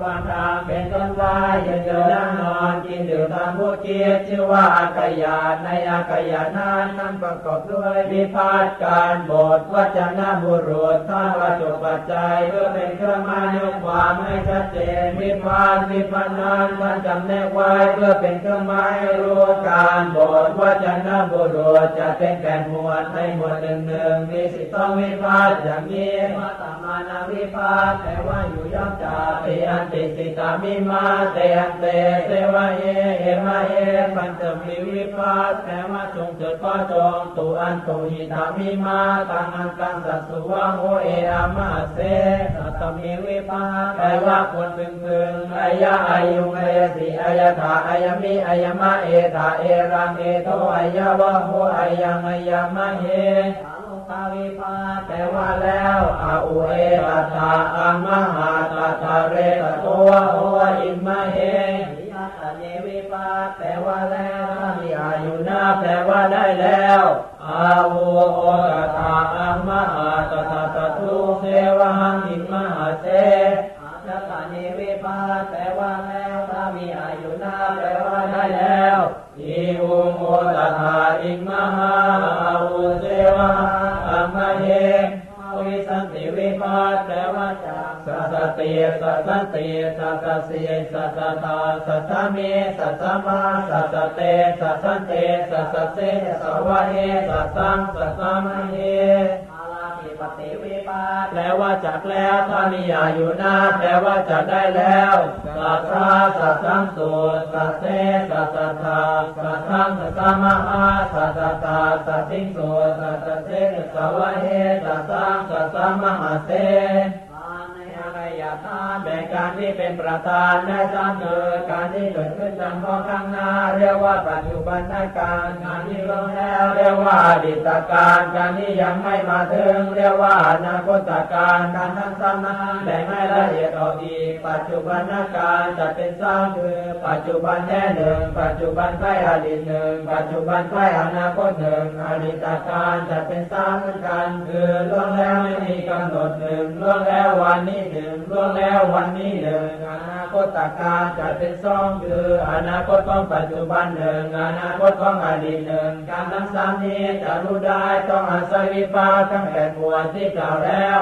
ความตามเป็นต้นว่ายืนเดินนั่งนอน กินดื่มทำผู้คิดชื่อว่าอากายานในอากายานั้นนั้นประกอบด้วยวิพาทการบทวจนะบุรุษท่าวัตถุปัจจัยเพื่อเป็นเครื่องหมายกความให้ชัดเจนวิพาทวิพันธ์นั้นท่านจำแนกไว้เพื่อเป็นเครื่องหมายรู้การบทวจนะบุรุษจะเป็นแก่นหมวดในหมวดหนึ่งหนึ่งมีสิทธิต้องวิพาทอย่างนี้มาตามานาวิพาทแต่ว่าอยู่ย่อมจะเตอันติสิตามิมาเตอันเตเสวะเยเอมาเยปัญจมีวิพาทแต่ว่าจงเกิดก็จงตุอันตุหิตามิมาตังอันตังสัตสุวะโหเออามาเสสัตมีวิพาทแปลว่าควรพึงพึงอายะอายุงเอสิอายถาอายมิอายมะเอตาเอรังเอโตอายะวะโหอายังอายมะเยตาวิภาแปลว่าแล้วอาอุเอตตาอังมหา แปลว่าแล้วถ้ามีอายุนาแปลว่าได้แล้วอาวุโอตตาอังมหาตตาตตุเสวะหังอิมมหาเสอาตตาเยวิภาแปลว่าแล้วถ้ามีอายุนาแปลว่าได้แล้วอิอุโอตตาอิมมหาอาวุเสวะหังอัมมะเย วิสันติวิภาแปลว่าจากสัสติสัสสติสัสสสีสัสสตาสัสสะเมสัสสะมาสัสสะเตสัสสันเตสัสสะเสสวะเอสัสสังสัสสมะเยอ ติปติวิภาแปลว่าจักแล้วถ้ามีอายุนาแปลว่าจักได้แล้วสัสสาสัสสังสุสัสเสสัสสะทาสัสสังสัสสะมหาสัสสะตาสัสสิงสุสัสสะเสสวะเอสัสสังสัสสะมหาเส รยาทานแบ่การที่เป็นประธานในสามเกิดการที่เกิดขึ้นจำพอข้างหน้า เรียกว่าปัจจุบันการการที่ล่วงแล้วเรียกว่าอดีตการการที่ยังไม่มาถึง เรียกว่าอนาคตการการทั้งสามนั้นแบ่งให้ละเอียดออกอีก ปัจจุบันการจะเป็นสร้ามคือ ปัจจุบันแท้หนึ่งปัจจุบันใกล้อดีตหนึ่งปัจจุบันใกล้อนาคตหนึ่งอดีตการจะเป็นสามเหมือนกันคือล่วงแล้วไม่มีกำหนดหนึ่งล่วงแล้ววันนี้หนึ่งล่วงแล้ววันนี้หนึ่งอนาคตการจะเป็นสองคืออนาคตของปัจจุบันหนึ่งอนาคตของอดีตหนึ่งการทั้งสามนี้จะรู้ได้ต้องอาศัยวิปาทั้งแปดหมวดที่กล่าวแล้ว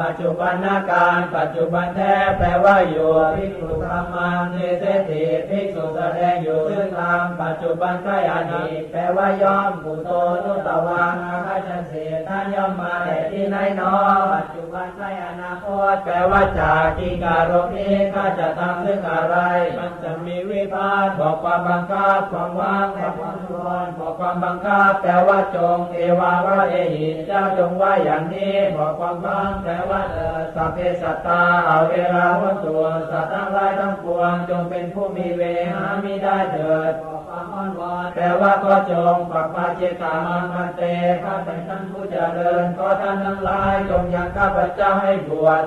ปัจจุบันนาการปัจจุบันแท้แปลว่าอยู่ภิกษุธรรมังเนเสติภิกษุแสดงอยู่ซึ่งธรรมปัจจุบันใกล้อดีตแปลว่าย่อมปุโตนุตวังอาคาชันเสท่านย่อมมาแต่ที่ไหนนอปัจจุบันใกล้อนาคตแปลว่าจากกิการบนี้ข้าจะทำซึ่งอะไร มันจะมีวิพาทบอกความบังคับความว่างความผ่อนบอกความบังคับแปลว่าจงเอวาวะเอหิเจ้าจงว่าอย่างนี้บอกความว่างแต่ว่าเออสัพเพสัตตาเอาเวลาวัตถุสัตว์ทั้งหลายทั้งปวงจงเป็นผู้มีเวหามิได้เถิดบอความอ้อนวอนแต่ว่าก็จงปักปาเจตามังมันเตข้าแต่ท่านผู้เจริญขอท่านทั้งหลายจงยังข้าพเจ้าให้บวช